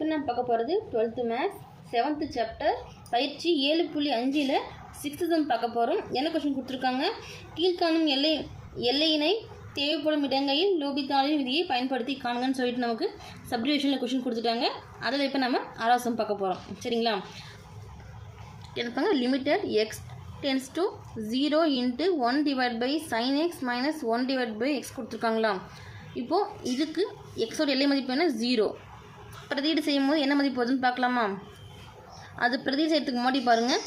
இப்போ நான் பார்க்க போகிறது டுவெல்த்து மேக்ஸ் செவன்த்து சாப்டர் பயிற்சி ஏழு புள்ளி அஞ்சில் சிக்ஸ்த்து தான் பார்க்க போகிறோம் என்ன கொஷின் கொடுத்துருக்காங்க? கீழ்காணும் எல்லை எல்லையினை தேவைப்படும் இடங்களில் லோபித்தாளின் விதியை பயன்படுத்தி காணுங்கன்னு சொல்லிட்டு நமக்கு சப்டிவிஷனில் கொஷின் கொடுத்துட்டாங்க. அதில் இப்போ நம்ம ஆறாவது பார்க்க போகிறோம் சரிங்களா? இருப்பாங்க? Limit x tends to zero into one divide by sine x minus one divide by x கொடுத்துருக்காங்களா இப்போது இதுக்கு எக்ஸோட எல்லை மதிப்பு என்ன? ஜீரோ பிரதீடு செய்யும் போது என்ன மதிப்பு வருதுன்னு பார்க்கலாமா? அது பிரதீடு செய்யறதுக்கு முன்னாடி பாருங்கள்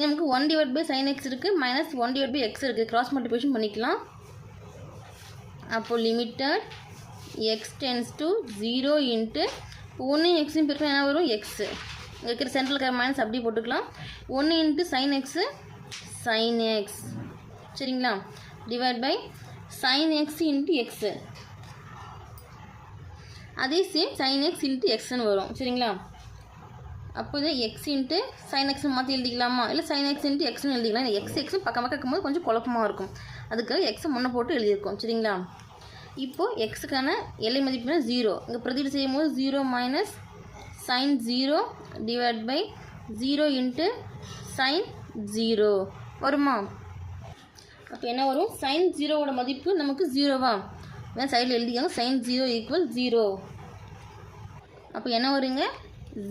நமக்கு one divide by sine x இருக்குது minus one divide by x இருக்குது கிராஸ் மல்டிபிகேஷன் பண்ணிக்கலாம். அப்போது limit x tends to zero into ஒன்று எக்ஸையும் பிறகு என்ன வரும்? எக்ஸு இருக்கிற சென்ட்ரல் இருக்கிற மைனஸ் அப்படி போட்டுக்கலாம். ஒன்று into sine x sine x சரிங்களா? Divide by sine x into x அதே சேம் சைன் எக்ஸ் இன்ட்டு எக்ஸ்னு வரும். சரிங்களா? அப்போ இது எக்ஸ் இன்ட்டு சைன் எக்ஸ்னு மாற்றி எழுதிக்கலாமா? இல்லை சைன் எக்ஸ் இன்ட்டு எக்ஸ்னு எழுதிக்கலாம். எக்ஸ் எக்ஸும் பக்கம் பக்கம் இருக்கும்போது கொஞ்சம் குழப்பமாக இருக்கும். அதுக்காக எக்ஸை முன்னே போட்டு எழுதியிருக்கோம். சரிங்களா? இப்போது எக்ஸுக்கான எல்லை மதிப்புனா ஜீரோ இங்கே பிரதிடு செய்யும் போது zero minus sine zero divide by zero into sine zero வருமா? அப்போ என்ன வரும்? சைன் ஜீரோவோட மதிப்பு நமக்கு ஜீரோவா வேணா சைடில் எழுதிக்கோங்க. சைன் ஜீரோ ஈக்குவல் ஜீரோ அப்போ என்ன வருங்க?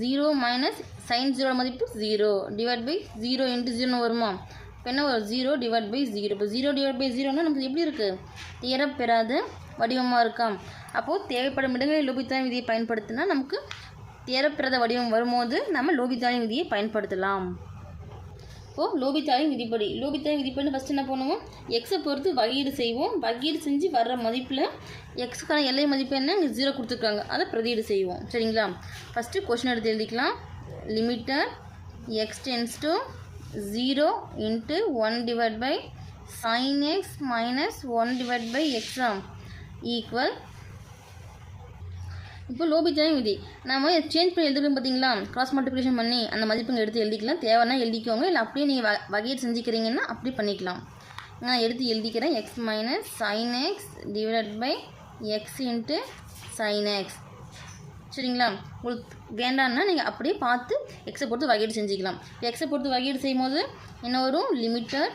ஜீரோ மைனஸ் சைன் ஜீரோட மதிப்பு zero divide by zero into ஜீரோன்னு வருமா? இப்போ என்ன வரும்? ஜீரோ டிவைட் பை ஜீரோ இப்போ ஜீரோ டிவைட் பை ஜீரோனா நமக்கு எப்படி இருக்குது தேரப்பெறாத வடிவமாக இருக்கா அப்போது தேவைப்படும் இடங்களில் லோபித்தான விதியை பயன்படுத்தினா நமக்கு தேரப்பெறாத வடிவம் வரும்போது நம்ம லோபித்தான விதியை பயன்படுத்தலாம். இப்போது லோபித்தாளின் விதிப்படி. லோபித்தாளின் விதிப்படி ஃபஸ்ட்டு என்ன பண்ணுவோம்? எக்ஸை பொறுத்து வகையீடு செய்வோம். வகையீடு செஞ்சு வர்ற மதிப்பில் எக்ஸுக்கான எல்லை மதிப்பு என்ன? இங்கே ஜீரோ கொடுத்துருக்காங்க. அதை பிரதியீடு செய்வோம். சரிங்களா? ஃபஸ்ட்டு கொஷின் எடுத்து எழுதிக்கலாம். Limit x tends to zero into one divide by sine x minus one divide by exam equal இப்போ லோபித்தாயின் விதி. நம்ம சேஞ்ச் பண்ணி எழுதுகிறோம் பார்த்தீங்களா? கிராஸ் மல்டிப்ளிகேஷன் பண்ணி அந்த மதிப்புங்க எடுத்து எழுதிக்கலாம். தேவைன்னா எழுதிக்கோங்க. இல்லை அப்படியே நீங்கள் வ வகையை செஞ்சுக்கிறீங்கன்னா அப்படி பண்ணிக்கலாம். நான் எடுத்து எழுதிக்கிறேன். X minus sine x divide by x into sine x சரிங்களா? உங்களுக்கு வேண்டான்னா நீங்கள் அப்படியே பார்த்து எக்ஸை பொறுத்து வகையீடு செஞ்சுக்கலாம். எக்ஸை பொறுத்து வகையீடு செய்யும் போது என்ன வரும் limit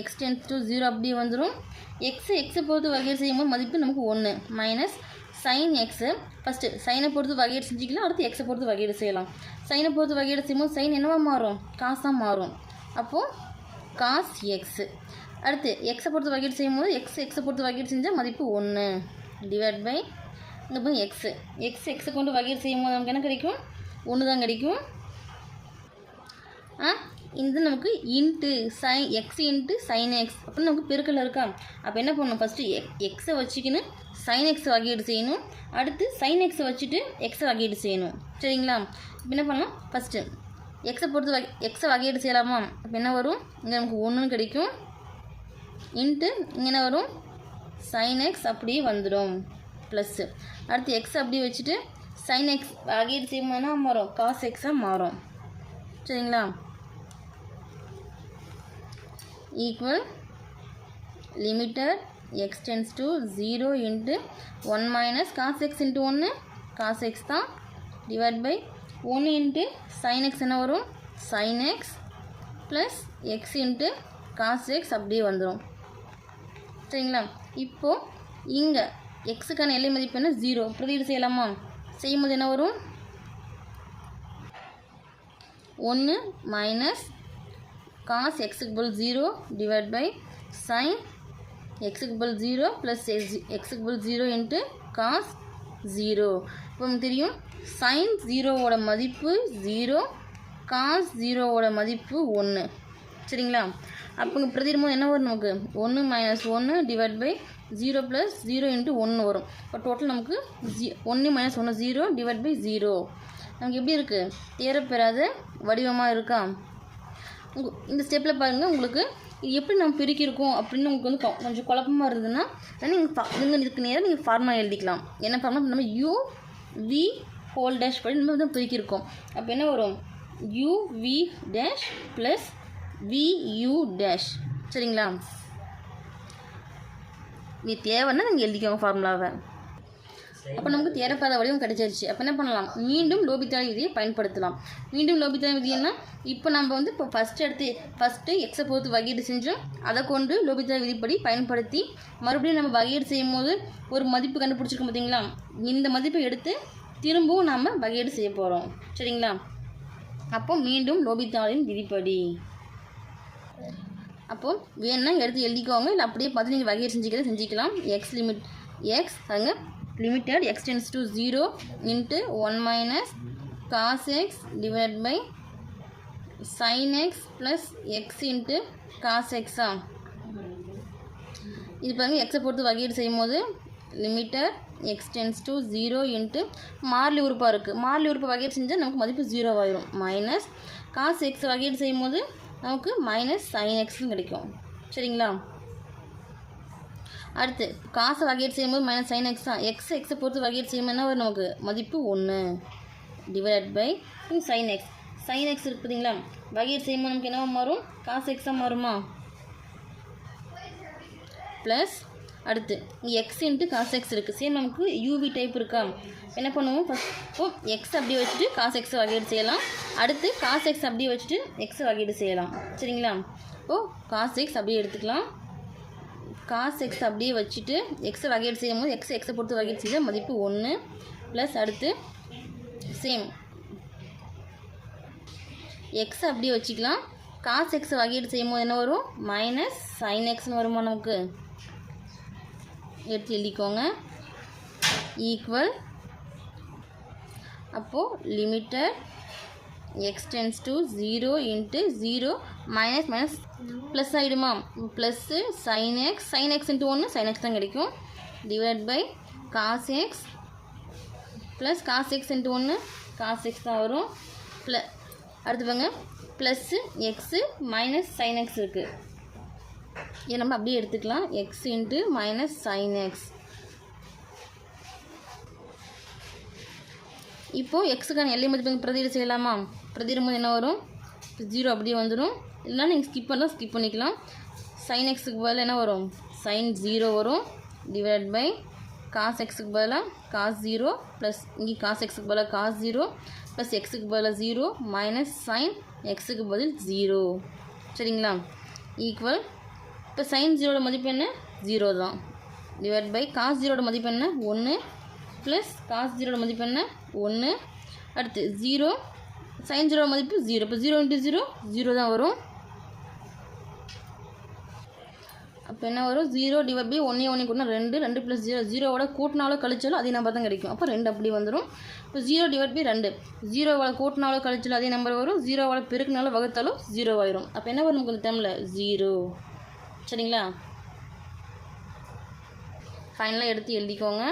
x tends to zero அப்படியே வந்துடும் எக்ஸை எக்ஸை பொறுத்து வகையீடு செய்யும் போது மதிப்பு நமக்கு ஒன்று மைனஸ் சைன் எக்ஸு ஃபஸ்ட்டு சைனை பொறுத்து வகையீடு செஞ்சுக்கலாம் அடுத்து எக்ஸை பொறுத்து வகையீடு செய்யலாம். சைனை பொறுத்து வகையீடு செய்யும்போது சைன் என்னவா மாறும்? காசாக மாறும். அப்போது காஸ் எக்ஸு அடுத்து எக்ஸை பொறுத்து வகையீடு செய்யும்போது எக்ஸ் எக்ஸை பொறுத்து வகையீடு செஞ்சால் மதிப்பு ஒன்று டிவைட் பை இந்த போய் எக்ஸு எக்ஸ் எக்ஸை கொண்டு வகையீடு செய்யும்போது நமக்கு என்ன கிடைக்கும்? ஒன்று தான் கிடைக்கும். ஆ? இது நமக்கு into sine x into sine x அப்படின்னு நமக்கு பெருக்கல் இருக்கா? அப்போ என்ன பண்ணணும்? ஃபஸ்ட்டு எக் எக்ஸை வச்சுக்கின்னு சைன் எக்ஸ் வகையீடு செய்யணும். அடுத்து சைன் எக்ஸை வச்சுட்டு எக்ஸை வகையீடு செய்யணும். சரிங்களா? இப்போ என்ன பண்ணலாம்? ஃபஸ்ட்டு எக்ஸை பொறுத்து வகை எக்ஸை வகையீடு செய்யலாமா? அப்போ என்ன வரும்? இங்கே நமக்கு ஒன்றுன்னு கிடைக்கும். இன்ட்டு இங்கே என்ன வரும்? சைன் எக்ஸ் அப்படியே வந்துடும். ப்ளஸ்ஸு அடுத்து எக்ஸ் அப்படியே வச்சுட்டு சைன் எக்ஸ் வகையீடு செய்யும்போது மாறும்? காஸ் எக்ஸாக மாறும். சரிங்களா? Equal limiter x tends to 0 into 1 minus cos x into 1 cos x தான் divide by 1 into sin x என்ன வரும்? Sin x plus x into cos x அப்படியே வந்துடும் சரிங்களா? இப்போது இங்கே எக்ஸுக்கான எல்லை மதிப்பு என்ன? ஜீரோ பிரதியீடு செய்யலாமா? செய்யும்போது என்ன வரும்? ஒன்று minus cos x equal 0 divided by sin x equal 0 plus x equal 0 into cos 0 இப்போ தெரியும் sin 0 ஓட மதிப்பு 0 cos 0 ஓட மதிப்பு 1 சரிங்களா? அப்போ இங்கே என்ன வரும் நமக்கு? ஒன்று மைனஸ் ஒன்று divide by zero plus zero into ஒன்று வரும். இப்போ டோட்டல் நமக்கு ஜீ ஒன்று மைனஸ் ஒன்று ஜீரோ டிவைட் பை ஜீரோ நமக்கு எப்படி இருக்குது தேரப்பெறாத வடிவமாக இருக்கா? உங்கள் இந்த ஸ்டெப்பில் பாருங்கள் உங்களுக்கு இது எப்படி நம்ம பிரிக்கிருக்கோம் அப்படின்னு உங்களுக்கு வந்து கொஞ்சம் குழப்பமாக இருந்ததுன்னா நீங்கள் நீங்கள் இதுக்கு நேராக நீங்கள் ஃபார்முலா எழுதிக்கலாம். என்ன ஃபார்முலா நம்ம யூ வி ஹோல் டேஷ் படி நம்ம வந்து பிரிக்கிருக்கோம். அப்போ என்ன வரும்? U v dash plus v u dash சரிங்களா? நீ தேவைன்னா நீங்கள் எழுதிக்கோங்க ஃபார்முலாவை அப்போ நமக்கு தேரப்படாத வடிவம் கிடைச்சிருச்சு. அப்போ என்ன பண்ணலாம்? மீண்டும் லோபித்தான விதியை பயன்படுத்தலாம். மீண்டும் லோபித்தாளி விதினா இப்போ நம்ம வந்து இப்போ ஃபஸ்ட்டு எடுத்து ஃபஸ்ட்டு எக்ஸை பொறுத்து வகையீடு செஞ்சோம். அதை கொண்டு லோபித்தாளி விதிப்படி பயன்படுத்தி மறுபடியும் நம்ம வகையீடு செய்யும் போது ஒரு மதிப்பு கண்டுபிடிச்சிருக்கோம் பார்த்தீங்களா இந்த மதிப்பை எடுத்து திரும்பவும் நம்ம வகையீடு செய்ய போகிறோம் சரிங்களா? அப்போ மீண்டும் லோபித்தாளின் விதிப்படி. அப்போது வேணுன்னா எடுத்து எழுதிக்கோங்க. இல்லை அப்படியே பார்த்து நீங்கள் வகையை செஞ்சுக்கிறத செஞ்சுக்கலாம். எக்ஸ் லிமிட் எக்ஸ் அங்கே limited x tends to zero into one minus cos x divide by sine x plus x into cos எக்ஸா இது பாருங்க எக்ஸை பொறுத்து வகையீடு செய்யும் போது limit x tends to zero into Marley உறுப்பாக இருக்குது மார்லி உறுப்பு வகையீடு செஞ்சால் நமக்கு மதிப்பு ஜீரோ ஆயிரும். மைனஸ் காசு எக்ஸ் வகையீடு செய்யும் போது நமக்கு மைனஸ் சைன் எக்ஸ்னு கிடைக்கும். சரிங்களா? அடுத்து காசை வகையீடு செய்யும்போது மைனஸ் சைன் எக்ஸ் தான். எக்ஸ் எக்ஸை பொறுத்து வகையீடு செய்யும்னா ஒரு நமக்கு? மதிப்பு ஒன்று divide by sine x sine x இருக்குதுங்களா வகையீடு செய்யும்போது நமக்கு என்னவா மாறும்? காசு எக்ஸாக மாறுமா? ப்ளஸ் அடுத்து எக்ஸ் இன்ட்டு காசு எக்ஸ் இருக்குது சேம் நமக்கு யூவி டைப் இருக்கா? என்ன பண்ணுவோம்? ஃபஸ்ட் ஓ எக்ஸ் அப்படியே வச்சுட்டு காசு எக்ஸ் வகையீடு செய்யலாம். அடுத்து காசு எக்ஸ் அப்படியே வச்சுட்டு எக்ஸ் வகையீடு செய்யலாம். சரிங்களா? ஓ காசு எக்ஸ் அப்படியே எடுத்துக்கலாம். காசு எக்ஸ் அப்படியே வச்சுட்டு எக்ஸை வகையீடு செய்யும் போது எக்ஸ் எக்ஸை பொறுத்து வகையீடு செய்தால் மதிப்பு ஒன்று ப்ளஸ் அடுத்து சேம் எக்ஸ் அப்படியே வச்சுக்கலாம். காசு எக்ஸ் வகையீடு செய்யும் போது என்ன வரும்? மைனஸ் சைன் எக்ஸ்னு வருமா நமக்கு? எடுத்து எழுதிக்கோங்க. ஈக்குவல் அப்போது limited x tends to zero into zero minus minus plus ஆகிடுமா plus sine x sine x into ஒன்று சைன் எக்ஸ் தான் கிடைக்கும். Divide by cos x plus cos x into ஒன்று காஸ் எக்ஸ் தான் வரும். ப்ள அடுத்து பாருங்க. Plus x minus sine x இருக்குது இதை நம்ம அப்படியே எடுத்துக்கலாம். X into minus sine x இப்போது எக்ஸுக்கான எல்லை மதிப்பு பிரதீடு செய்யலாமா பிரதீடும் போது என்ன வரும்? ஜீரோ அப்படியே வந்துடும் இல்லைனா நீங்கள் ஸ்கிப் பண்ணால் ஸ்கிப் பண்ணிக்கலாம். சைன் எக்ஸுக்கு பதிலாக என்ன வரும்? சைன் ஜீரோ வரும். டிவைட் பை காஸ் எக்ஸுக்கு பதிலாக காஸ் ஜீரோ ப்ளஸ் இங்கே காஸ் எக்ஸுக்கு பதிலாக காஸ் ஜீரோ ப்ளஸ் எக்ஸுக்கு பதிலாக ஜீரோ மைனஸ் சைன் எக்ஸுக்கு பதில் ஜீரோ சரிங்களா? ஈக்குவல் இப்போ சைன் ஜீரோட மதிப்பு என்ன? ஜீரோ தான். டிவைட் பை காஸ் ஜீரோட மதிப்பு என்ன? ஒன்று ப்ளஸ் காஸ் ஜீரோட மதிப்பு என்ன? ஒன்று அடுத்து ஜீரோ சைன் ஜீரோ மதிப்பு ஜீரோ இப்போ ஜீரோ இன்ட்டு ஜீரோ ஜீரோ தான் வரும். அப்போ என்ன வரும்? ஜீரோ டிவைட் பை ஒன்றே ஒன்றே கூட்டினா ரெண்டு ரெண்டு ப்ளஸ் ஜீரோ ஜீரோவோட கூட்டினாலோ கழிச்சாலும் அதே நம்பர் தான் கிடைக்கும். அப்போ ரெண்டு அப்படி வந்துடும் இப்போ ஜீரோ டிவைட் பை ரெண்டு. ஜீரோவோட கூட்டினாலோ கழிச்சாலும் அதே நம்பர் வரும். ஜீரோவோட பெருக்கினாலும் வகுத்தாலும் ஜீரோ ஆயிரும். அப்போ என்ன வரும் நமக்கு இந்த டைமில் ஜீரோ சரிங்களா ஃபைனலாக எடுத்து எழுதிக்கோங்க.